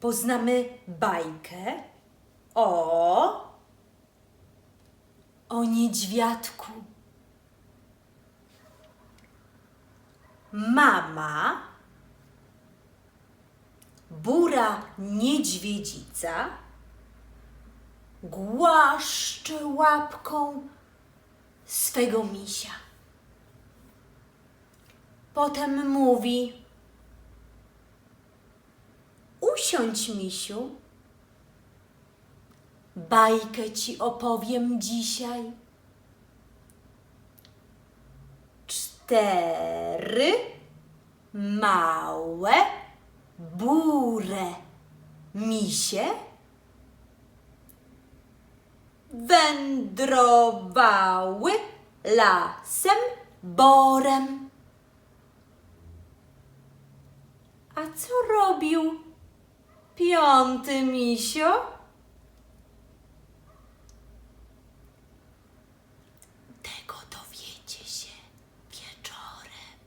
opowiadamy bajkę o o niedźwiadku. Mama, bura niedźwiedzica, głaszcze łapką swego misia. Potem mówi: Usiądź, misiu. Bajkę ci opowiem dzisiaj. Cztery małe, bure misie wędrowały lasem borem. A co robił piąty misio? Tego dowiecie się wieczorem.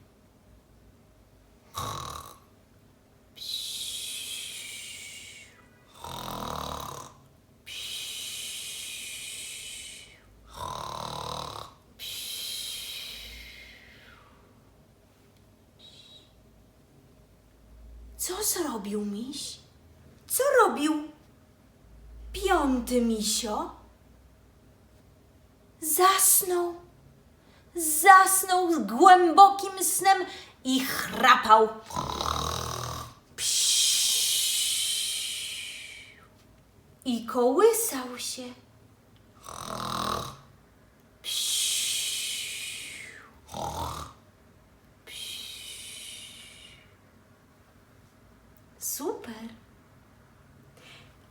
Co zrobił miś? Co robił piąty misio? Zasnął. Zasnął z głębokim snem i chrapał. I kołysał się. Super.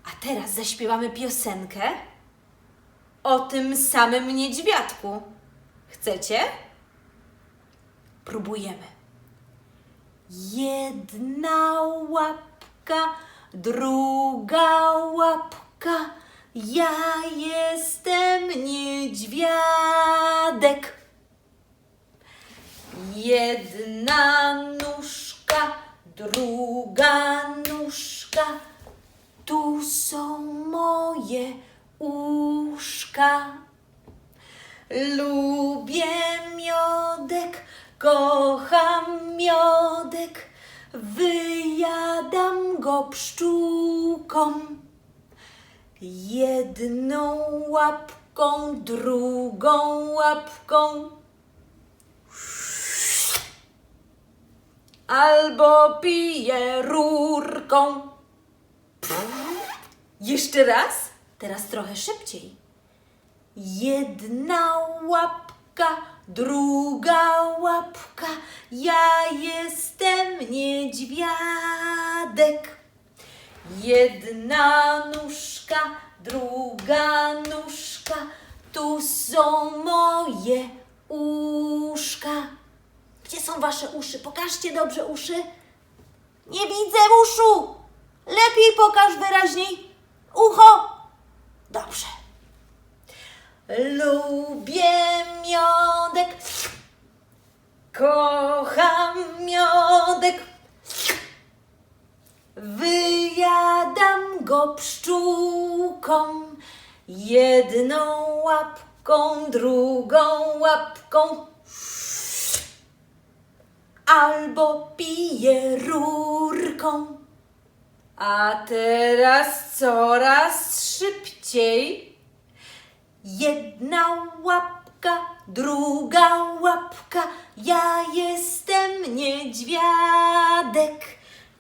A teraz zaśpiewamy piosenkę o tym samym niedźwiadku. Chcecie? Próbujemy. Jedna łapka, druga łapka. Ja jestem niedźwiadek. Jedna nóżka, druga nóżka. Są moje uszka. Lubię miodek, kocham miodek, wyjadam go pszczółką. Jedną łapką, drugą łapką. Albo piję rurką. Jeszcze raz, teraz trochę szybciej. Jedna łapka, druga łapka, ja jestem niedźwiadek. Jedna nóżka, druga nóżka, tu są moje uszka. Gdzie są wasze uszy? Pokażcie dobrze uszy. Nie widzę uszu. Lepiej pokaż wyraźniej. Ucho. Dobrze. Lubię miodek, kocham miodek, wyjadam go pszczółką, jedną łapką, drugą łapką, albo piję rurką. A teraz coraz szybciej. Jedna łapka, druga łapka, ja jestem niedźwiadek.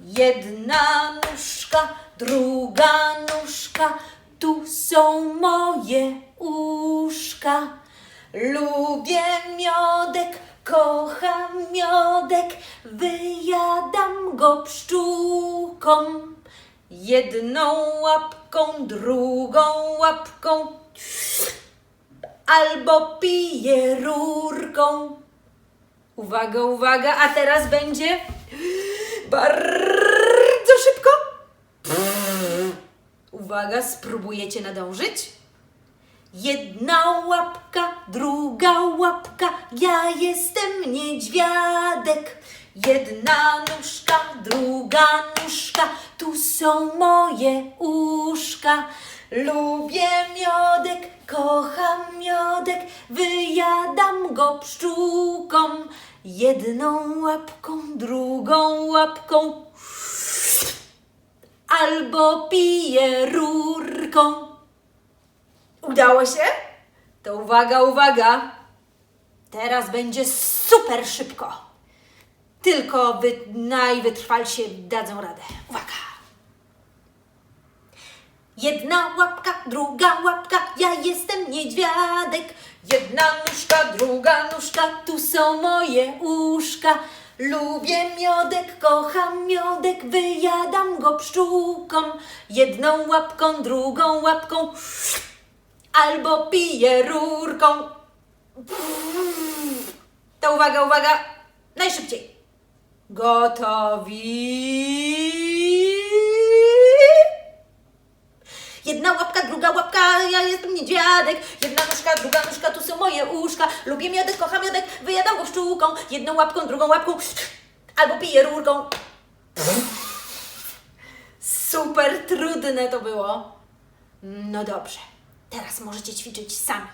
Jedna nóżka, druga nóżka, tu są moje uszka. Lubię miodek, kocham miodek, wyjadam go pszczółką. Jedną łapką, drugą łapką, albo piję rurką. Uwaga, uwaga, a teraz będzie bardzo szybko. Uwaga, spróbujecie nadążyć? Jedna łapka, druga łapka, ja jestem niedźwiadek. Jedna nóżka, druga nóżka, tu są moje uszka. Lubię miodek, kocham miodek, wyjadam go pszczółką. Jedną łapką, drugą łapką, albo piję rurką. Udało się? To uwaga, uwaga. Teraz będzie super szybko. Tylko wy, najwytrwalsi dadzą radę. Uwaga. Jedna łapka, druga łapka, ja jestem niedźwiadek. Jedna nóżka, druga nóżka, tu są moje uszka. Lubię miodek, kocham miodek, wyjadam go pszczółką. Jedną łapką, drugą łapką, albo piję rurką. To uwaga, uwaga, najszybciej. Gotowi? Jedna łapka, druga łapka, ja jestem niedźwiadek. Jedna nóżka, druga nóżka, tu są moje uszka. Lubię miodek, kocham miodek, wyjadam go pszczółką. Jedną łapką, drugą łapką, albo piję rurką. Super trudne to było. No dobrze, teraz możecie ćwiczyć sami.